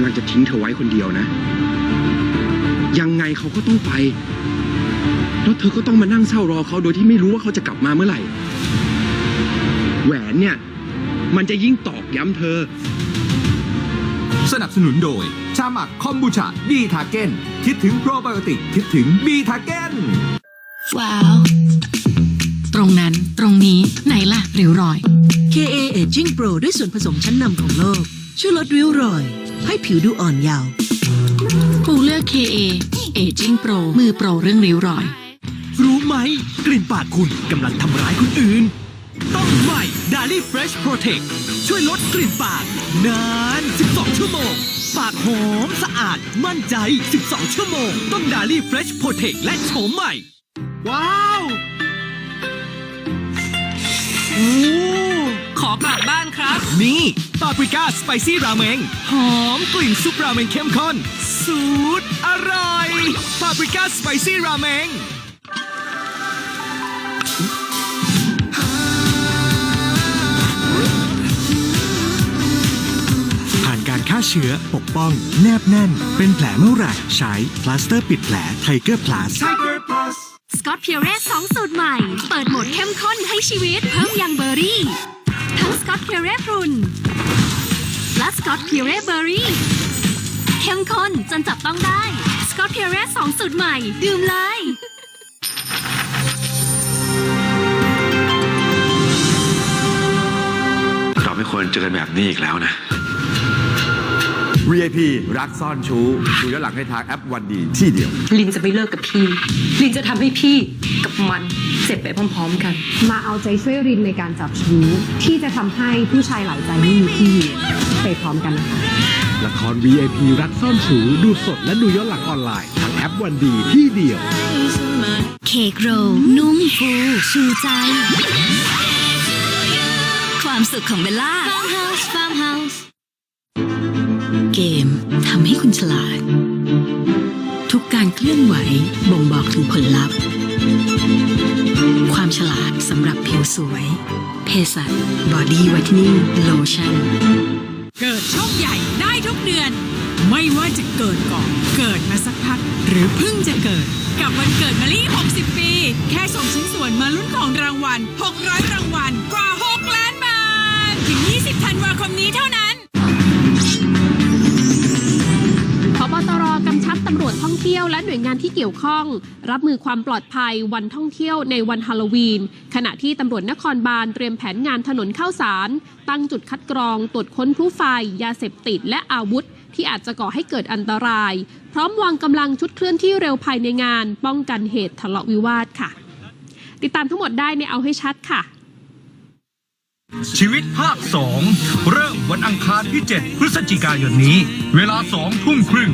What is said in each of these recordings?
ำลังจะทิ้งเธอไว้คนเดียวนะ ยังไงเขาก็ต้องไป แล้วเธอก็ต้องมานั่งเศร้ารอเขาโดยที่ไม่รู้ว่าเขาจะกลับมาเมื่อไหร่ แหวนเนี่ย มันจะยิ่งตอกย้ำเธอ สนับสนุนโดย ชาหมักคอมบูชาบีทาเกนคิดถึงโปรไบโอติก คิดถึงบีทาเกนว้าว ตรงนั้นตรงนี้ไหนล่ะริ้วรอย KA Aging Pro ด้วยส่วนผสมชั้นนำของโลก ช่วยลดริ้วรอย ให้ผิวดูอ่อนเยาว์ปูเลือก KA Aging Pro มือโปรเรื่องริ้วรอย รู้ไหม กลิ่นปากคุณกำลังทำร้ายคนอื่น ต้องใหม่ d a l i Fresh Protect ช่วยลดกลิ่นปากนาน 12 ชั่วโมง ปากหอมสะอาดมั่นใจ 12 ชั่วโมง ต้อง d a l i Fresh Protect และโฉมใหม่ ว้าว โอ้ขอกลับบ้า นครับนี่ปาปริก้าสไปซี่ราเมงหอมกลิ่นซุปราเมงเข้มข้นสูตรอร่อยปาปริก้าสไปซี่ราเมงผ่านการฆ่าเชื้อปกป้อง แนบแน่น เป็นแผลเมื่อไหร่ใช้พลาสเตอร์ปิดแผลไทเกอร์พลัสสกอตเพียเรสสองสูตรใหม่ เปิดโหมดเข้มข้นให้ชีวิตเพิ่มยังเบอร์รี่ทั้งส กอตเพียเรสพรุนและสกอตเพียเรสเบอร์รี่เข้มข้นจนจับต้องได้สกอตเพียเรสสองสูตรใหม่ ดื่มเลยเราไม่ควรเจอกันแบบนี้อีกแล้วนะ VIP รักซ่อนชู้ดูย้อนหลังให้ทางแอปวันดีที่เดียว ลินจะไม่เลิกกับพี่ ลินจะทำให้พี่กับมันเจ็บไปพร้อมๆกัน มาเอาใจช่วยรินในการจับชู้ที่จะทำให้ผู้ชายหลายใจไม่มีที่ยืนไปพร้อมกันนะคะละคร VIP รักซ่อนชูดูสดและดูย้อนหลังออนไลน์ทางแอปวันดีที่เดียว เค้กโรลนุ่มฟูชูใจ ความสุขของเบลล่า Farmhouse Farmhouse เกมทำให้ คุณฉลาด ทุกการเคลื่อนไหวบ่งบอกถึงผลลัพธ์ ความฉลาดสำหรับผิวสวย เพสัตบอดี้ไวท์นิ่งโลชั่น เกิดโช่องใหญ่ได้ทุกเดือน ไม่ว่าจะเกิดก่อนเกิดมาสักพัก หรือเพิ่งจะเกิด กับวันเกิดมาลี่60 ปี แค่ส่งชิ้นส่วนมาลุ้นของรางวัล 600 รางวัล ตำรวจท่องเที่ยวและหน่วยงานที่เกี่ยวข้อง รับมือความปลอดภัยวันท่องเที่ยวในวันฮาโลวีน ขณะที่ตำรวจนครบาลเตรียมแผนงานถนนข้าวสาร ตั้งจุดคัดกรองตรวจค้นพลุไฟ ยาเสพติดและอาวุธ ที่อาจจะก่อให้เกิดอันตราย พร้อมวางกำลังชุดเคลื่อนที่เร็วภายในงาน ป้องกันเหตุทะเลาะวิวาทค่ะ ติดตามทั้งหมดได้ในเอาให้ชัดค่ะ ชีวิตภาค 2 เริ่มวันอังคารที่ 7 พฤศจิกายนนี้ เวลา2ทุ่มครึ่ง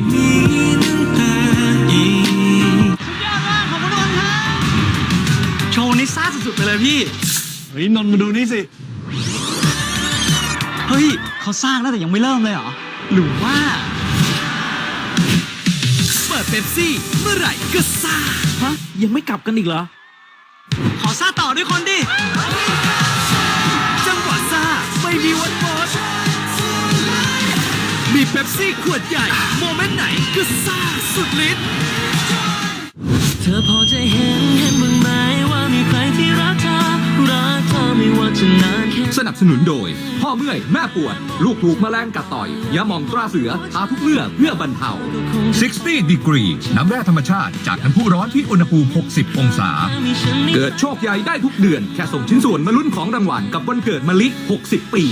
โชว์นี้ซ่าสุดๆไปเลยพี่ เฮ้ย นนท์มาดูนี่สิ เฮ้ย เขาสร้างแล้วแต่ยังไม่เริ่มเลยเหรอ หรือว่า เปิดเป๊ปซี่ เมื่อไหร่ก็ซ่า ฮะ ยังไม่กลับกันอีกเหรอ ขอซ่าต่อด้วยคนดิจังหวะซ่า ไม่มีวันหมดมีเป๊ปซี่ขวดใหญ่ โมเมนต์ไหนก็ซ่าสุดฤทธิ์เธอพอจะเห็นเห็นบ้างไหมว่ามีใครที่รักเธอรักเธอไม่ว่าจะนาน สนับสนุนโดย พ่อเมื่อยแม่ปวด ลูกถูกแมลงกัดต่อยยาหมองตราเสือทาทุกเมื่อเพื่อบรรเทา 60 degree น้ำแร่ธรรมชาติจากน้ำพุร้อนที่อุณหภูมิ 60 องศา เกิดโชคใหญ่ได้ทุกเดือน แค่ส่งชิ้นส่วนมาลุ้นของรางวัลกับวันเกิดมะลิ 60 ปี